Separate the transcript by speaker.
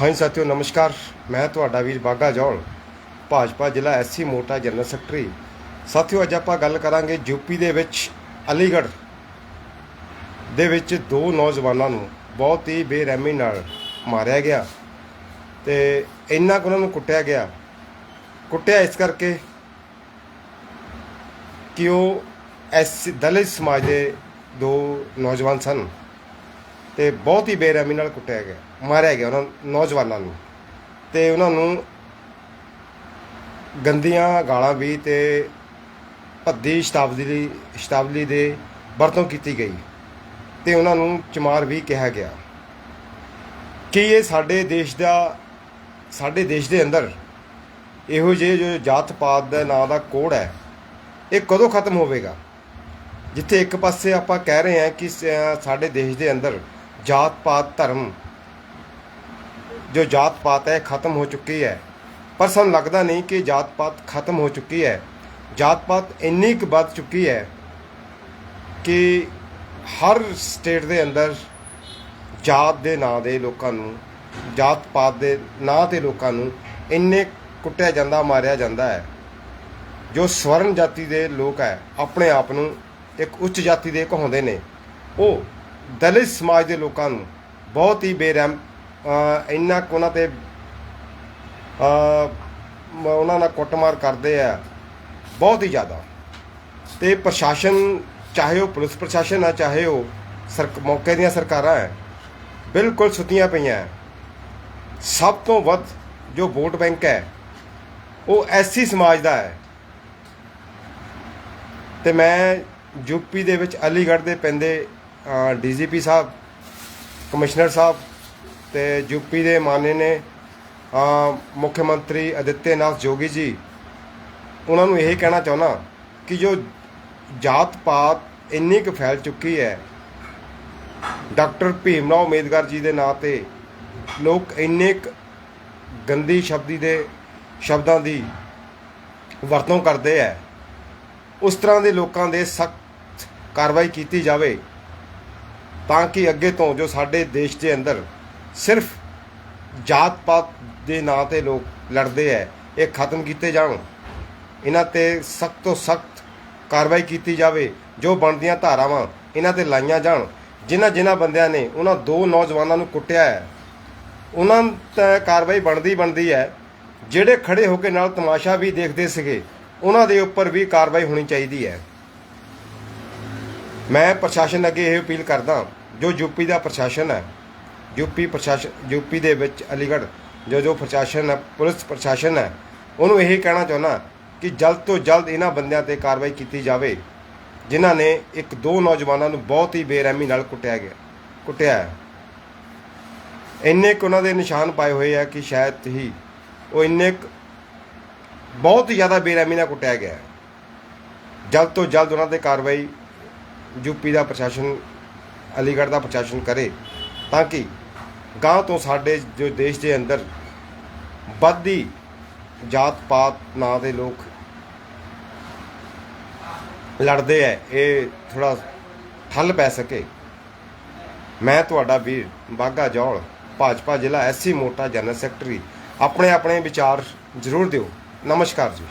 Speaker 1: ਹਾਂਜੀ ਸਾਥੀਓ, ਨਮਸਕਾਰ। ਮੈਂ ਤੁਹਾਡਾ ਵੀਰ ਬਾਗਾ ਜੌਲ ਭਾਜਪਾ ਜ਼ਿਲ੍ਹਾ ਐਸਸੀ ਮੋਟਾ ਜਨਰਲ ਸੈਕਟਰੀ। ਸਾਥੀਓ, ਅੱਜ ਆਪਾਂ ਗੱਲ ਕਰਾਂਗੇ ਯੂਪੀ ਦੇ ਵਿੱਚ ਅਲੀਗੜ੍ਹ ਦੇ ਵਿੱਚ ਦੋ ਨੌਜਵਾਨਾਂ ਨੂੰ ਬਹੁਤ ਹੀ ਬੇਰਹਿਮੀ ਨਾਲ ਮਾਰਿਆ ਗਿਆ ਤੇ ਇੰਨਾ ਕੁ ਉਹਨਾਂ ਨੂੰ ਕੁੱਟਿਆ ਗਿਆ। ਕੁੱਟਿਆ ਇਸ ਕਰਕੇ ਕਿ ਉਹ ਐਸ ਦਲਿਤ ਸਮਾਜ ਦੇ ਦੋ ਨੌਜਵਾਨ ਸਨ। ਤੇ ਬਹੁਤ ਹੀ ਬੇਰਹਿਮੀ ਨਾਲ ਕੁੱਟਿਆ ਗਿਆ, ਮਾਰਿਆ ਗਿਆ ਉਹਨਾਂ ਨੌਜਵਾਨਾਂ ਨੂੰ। ਤੇ ਉਹਨਾਂ ਨੂੰ ਗੰਦੀਆਂ ਗਾਲਾਂ ਵੀ ਤੇ ਭੱਦੀ ਸ਼ਤਾਬਦੀ ਸ਼ਤਾਬਦੀ ਦੇ ਵਰਤੋਂ ਕੀਤੀ ਗਈ ਤੇ ਉਹਨਾਂ ਨੂੰ ਚਮਾਰ ਵੀ ਕਿਹਾ ਗਿਆ। ਕਿ ਇਹ ਸਾਡੇ ਦੇਸ਼ ਦਾ, ਸਾਡੇ ਦੇਸ਼ ਦੇ ਅੰਦਰ ਇਹੋ ਜਿਹੇ ਜੋ ਜਾਤ ਪਾਤ ਦਾ ਨਾਂ ਦਾ ਕੋੜ ਹੈ, ਇਹ ਕਦੋਂ ਖਤਮ ਹੋਵੇਗਾ? ਜਿੱਥੇ ਇੱਕ ਪਾਸੇ ਆਪਾਂ ਕਹਿ ਰਹੇ ਹਾਂ ਕਿ ਸ- ਸਾਡੇ ਦੇਸ਼ ਦੇ ਅੰਦਰ ਜਾਤ ਪਾਤ ਧਰਮ। ਜੋ ਜਾਤ ਪਾਤ ਹੈ, ਖਤਮ ਹੋ ਚੁੱਕੀ ਹੈ। ਪਰ ਸਾਨੂੰ ਲੱਗਦਾ ਨਹੀਂ ਕਿ ਜਾਤ ਪਾਤ ਖਤਮ ਹੋ ਚੁੱਕੀ ਹੈ। ਜਾਤ ਪਾਤ ਇੰਨੀ ਕੁ ਵੱਧ ਚੁੱਕੀ ਹੈ ਕਿ ਹਰ ਸਟੇਟ ਦੇ ਅੰਦਰ ਜਾਤ ਦੇ ਨਾਂ ਦੇ ਲੋਕਾਂ ਨੂੰ ਜਾਤ ਪਾਤ ਦੇ ਨਾਂ ਤੇ ਲੋਕਾਂ ਨੂੰ ਇੰਨੇ ਕੁੱਟਿਆ ਜਾਂਦਾ, ਮਾਰਿਆ ਜਾਂਦਾ ਹੈ। ਜੋ ਸਵਰਨ ਜਾਤੀ ਦੇ ਲੋਕ ਹੈ, ਆਪਣੇ ਆਪ ਨੂੰ ਇੱਕ ਉੱਚ ਜਾਤੀ ਦੇ ਕਹਾਉਂਦੇ ਨੇ। ਉਹ ਦਲਿਤ ਸਮਾਜ ਦੇ ਲੋਕਾਂ ਨੂੰ ਬਹੁਤ ਹੀ ਬੇਰਹਿਮ ਇੰਨਾ ਕੁ ਉਹਨਾਂ ਤੇ ਉਹਨਾਂ ਨਾਲ ਕੁੱਟਮਾਰ ਕਰਦੇ ਆ, ਬਹੁਤ ਹੀ ਜ਼ਿਆਦਾ ਤੇ ਪ੍ਰਸ਼ਾਸਨ, ਚਾਹੇ ਉਹ ਪੁਲਿਸ ਪ੍ਰਸ਼ਾਸਨ ਆ, ਚਾਹੇ ਉਹ ਸਰਕ, ਮੌਕੇ ਦੀਆਂ ਸਰਕਾਰਾਂ ਹੈ ਬਿਲਕੁਲ ਸੁੱਤੀਆਂ ਪਈਆਂ ਹੈ। ਸਭ ਤੋਂ ਵੱਧ ਜੋ ਵੋਟ ਬੈਂਕ ਹੈ, ਉਹ ਐਸੀ ਸਮਾਜ ਦਾ ਹੈ ਤੇ ਮੈਂ ਯੂਪੀ ਦੇ ਵਿੱਚ ਅਲੀਗੜ੍ਹ ਦੇ ਪੈਂਦੇ ਡੀਜੀਪੀ ਸਾਹਿਬ, ਕਮਿਸ਼ਨਰ ਸਾਹਿਬ ਤੇ ਯੂਪੀ ਦੇ ਮਾਨੇ ਨੇ ਮੁੱਖ ਮੰਤਰੀ ਅਦਿੱਤਿਆਨਾਥ ਜੋਗੀ ਜੀ, ਉਹਨਾਂ ਨੂੰ ਇਹ ਕਹਿਣਾ ਚਾਹੁੰਦਾ ਕਿ ਜੋ ਜਾਤ ਪਾਤ ਇੰਨੀ ਕੁ ਫੈਲ ਚੁੱਕੀ ਹੈ, ਡਾਕਟਰ ਭੀਮਰਾਓ ਅੰਬੇਦਕਰ ਜੀ ਦੇ ਨਾਂ ਤੇ ਲੋਕ ਇੰਨੇ ਕੁ ਗੰਦੀ ਸ਼ਬਦੀ ਦੇ ਸ਼ਬਦਾਂ ਦੀ ਵਰਤੋਂ ਕਰਦੇ ਹੈ, ਉਸ ਤਰ੍ਹਾਂ ਦੇ ਲੋਕਾਂ ਦੇ ਸਖਤ ਕਾਰਵਾਈ ਕੀਤੀ ਜਾਵੇ ਤਾਂ ਕਿ ਅੱਗੇ ਤੋਂ ਜੋ ਸਾਡੇ ਦੇਸ਼ ਦੇ ਅੰਦਰ ਸਿਰਫ ਜਾਤ ਪਾਤ ਦੇ ਨਾਂ ਤੇ ਲੋਕ ਲੜਦੇ ਹੈ ਇਹ ਖਤਮ ਕੀਤੇ ਜਾਣ। ਇਹਨਾਂ ਤੇ ਸਖਤ ਤੋਂ ਸਖਤ ਕਾਰਵਾਈ ਕੀਤੀ ਜਾਵੇ, ਜੋ ਬਣਦੀਆਂ ਧਾਰਾਵਾਂ ਇਹਨਾਂ ਤੇ ਲਾਈਆਂ ਜਾਣ। ਜਿਨ੍ਹਾਂ ਜਿਨ੍ਹਾਂ ਬੰਦਿਆਂ ਨੇ ਉਹਨਾਂ ਦੋ ਨੌਜਵਾਨਾਂ ਨੂੰ ਕੁੱਟਿਆ ਹੈ ਉਹਨਾਂ ਤੇ ਕਾਰਵਾਈ ਬਣਦੀ ਬਣਦੀ ਹੈ ਜਿਹੜੇ ਖੜੇ ਹੋ ਕੇ ਨਾਲ ਤਮਾਸ਼ਾ ਵੀ ਦੇਖਦੇ ਸੀਗੇ, ਉਹਨਾਂ ਦੇ ਉੱਪਰ ਵੀ ਕਾਰਵਾਈ ਹੋਣੀ ਚਾਹੀਦੀ ਹੈ ਮੈਂ ਪ੍ਰਸ਼ਾਸਨ ਅੱਗੇ ਇਹ ਅਪੀਲ ਕਰਦਾ ਜੋ ਯੂਪੀ ਦਾ ਪ੍ਰਸ਼ਾਸਨ ਹੈ, ਯੂਪੀ ਪ੍ਰਸ਼ਾਸਨ, ਯੂਪੀ ਦੇ ਵਿੱਚ ਅਲੀਗੜ੍ਹ ਜੋ ਜੋ ਪ੍ਰਸ਼ਾਸਨ ਹੈ, ਪੁਲਿਸ ਪ੍ਰਸ਼ਾਸਨ ਹੈ, ਉਹਨੂੰ ਇਹ ਕਹਿਣਾ ਚਾਹੁੰਦਾ ਕਿ ਜਲਦ ਤੋਂ ਜਲਦ ਇਹਨਾਂ ਬੰਦਿਆਂ ਤੇ ਕਾਰਵਾਈ ਕੀਤੀ ਜਾਵੇ, ਜਿਨ੍ਹਾਂ ਨੇ ਇੱਕ ਦੋ ਨੌਜਵਾਨਾਂ ਨੂੰ ਬਹੁਤ ਹੀ ਬੇਰਹਿਮੀ ਨਾਲ ਕੁੱਟਿਆ ਗਿਆ, ਕੁੱਟਿਆ ਹੈ। ਇੰਨੇ ਕੁ ਉਹਨਾਂ ਦੇ ਨਿਸ਼ਾਨ ਪਾਏ ਹੋਏ ਆ ਕਿ ਸ਼ਾਇਦ ਹੀ ਉਹ ਇੰਨੇ ਕੁ ਬਹੁਤ ਹੀ ਜ਼ਿਆਦਾ ਬੇਰਹਿਮੀ ਨਾਲ ਕੁੱਟਿਆ ਗਿਆ ਜਲਦ ਤੋਂ ਜਲਦ ਉਹਨਾਂ ਤੇ ਕਾਰਵਾਈ ਯੂਪੀ ਦਾ ਪ੍ਰਸ਼ਾਸਨ ਅਲੀਗੜ੍ਹ ਦਾ ਪ੍ਰਸ਼ਾਸਨ ਕਰੇ ਤਾਂ ਕਿ ਗਾਂ ਤੋਂ ਸਾਡੇ ਜੋ ਦੇਸ਼ ਦੇ ਅੰਦਰ ਵੱਧਦੀ ਜਾਤ ਪਾਤ ਨਾਂ ਦੇ ਲੋਕ ਲੜਦੇ ਐ, ਇਹ ਥੋੜਾ ਠੱਲ ਪੈ ਸਕੇ। ਮੈਂ ਤੁਹਾਡਾ ਵੀਰ ਬਾਗਾ ਜੌਲ, ਭਾਜਪਾ ਜ਼ਿਲ੍ਹਾ ਐਸਸੀ ਮੋਟਾ ਜਨਰਲ ਸੈਕਟਰੀ, ਆਪਣੇ ਆਪਣੇ ਵਿਚਾਰ ਜ਼ਰੂਰ ਦਿਓ। ਨਮਸਕਾਰ ਜੀ।